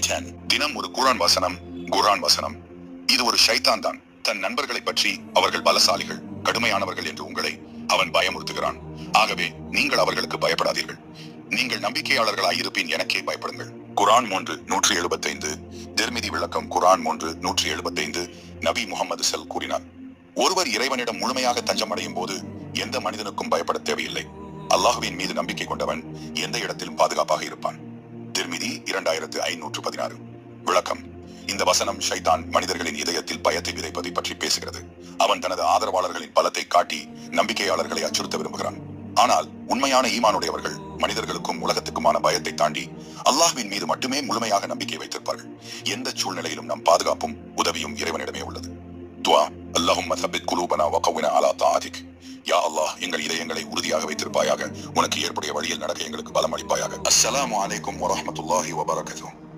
தினம் ஒரு குரான் வசனம் குரான் வசனம். இது ஒரு ஷைத்தான் தான். தன் நண்பர்களை பற்றி அவர்கள் பலசாலிகள் கடுமையானவர்கள் என்று உங்களை அவன் பயமுறுத்துகிறான். ஆகவே நீங்கள் அவர்களுக்கு பயப்படாதீர்கள். நீங்கள் நம்பிக்கையாளர்களாய் இருப்பின் எனக்கே பயப்படுங்கள். குரான் மூன்று நூற்றி எழுபத்தைந்து. திருமிதி விளக்கம் குரான் மூன்று நூற்றி எழுபத்தைந்து. நபி முகமது செல் கூறினார். ஒருவர் இறைவனிடம் முழுமையாக தஞ்சம் அடையும் போது எந்த மனிதனுக்கும் பயப்பட தேவையில்லை. அல்லாஹுவின் மீது நம்பிக்கை கொண்டவன் எந்த இடத்திலும் பாதுகாப்பாக இருப்பான். திருமிதி இரண்டாயிரத்து ஐநூற்று பதினாறு. விளக்கம். இந்த வசனம் ஷைதான் மனிதர்களின் இதயத்தில் பயத்தை விதைப்பதை பற்றி பேசுகிறது. அவன் தனது ஆதரவாளர்களின் பலத்தை காட்டி நம்பிக்கையாளர்களை அச்சுறுத்த விரும்புகிறான். ஆனால் உண்மையான ஈமானுடையவர்கள் மனிதர்களுக்கும் உலகத்துக்குமான பயத்தை தாண்டி அல்லாஹ்வின் மீது மட்டுமே முழுமையாக நம்பிக்கை வைத்திருப்பார்கள். எந்த சூழ்நிலையிலும் நம் பாதுகாப்பும் உதவியும் இறைவனிடமே உள்ளது. துவா. அல்லாஹும் குலூபனா வகவின அலா தாதிக் அல்லாஹ் எங்கள் இதயங்களை உறுதியாக வைத்திருப்பாயாக. உனக்கு ஏற்புடைய வழியில் நடக்க எங்களுக்கு பலம் அளிப்பாயாக. அஸ்லாம் வலைக்கும் வரமத்துல்லாஹி வபரகாத்துஹு.